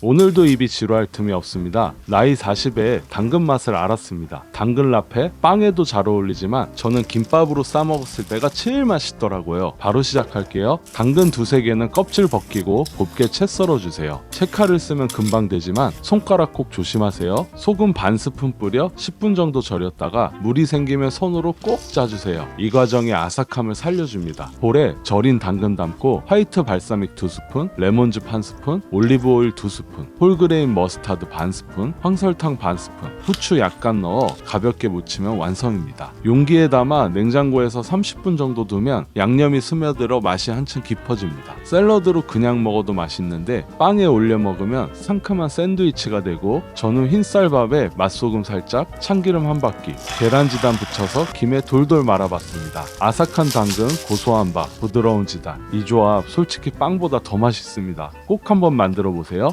오늘도 입이 지루할 틈이 없습니다. 나이 40에 당근 맛을 알았습니다. 당근 라페 빵에도 잘 어울리지만 저는 김밥으로 싸 먹었을 때가 제일 맛있더라고요. 바로 시작할게요. 당근 두세 개는 껍질 벗기고 곱게 채 썰어 주세요. 채칼을 쓰면 금방 되지만 손가락 꼭 조심하세요. 소금 반 스푼 뿌려 10분 정도 절였다가 물이 생기면 손으로 꼭 짜주세요. 이 과정이 아삭함을 살려줍니다. 볼에 절인 당근 담고 화이트 발사믹 두 스푼, 레몬즙 한 스푼, 올리브 오일 두 스푼, 홀그레인 머스타드 반 스푼, 황설탕 반 스푼, 후추 약간 넣어 가볍게 무치면 완성입니다. 용기에 담아 냉장고에서 30분 정도 두면 양념이 스며들어 맛이 한층 깊어집니다. 샐러드로 그냥 먹어도 맛있는데 빵에 올려 먹으면 상큼한 샌드위치가 되고 저는 흰쌀밥에 맛소금 살짝, 참기름 한 바퀴, 계란지단 붙여서 김에 돌돌 말아봤습니다. 아삭한 당근, 고소한 밥, 부드러운 지단. 이 조합 솔직히 빵보다 더 맛있습니다. 꼭 한번 만들어 보세요.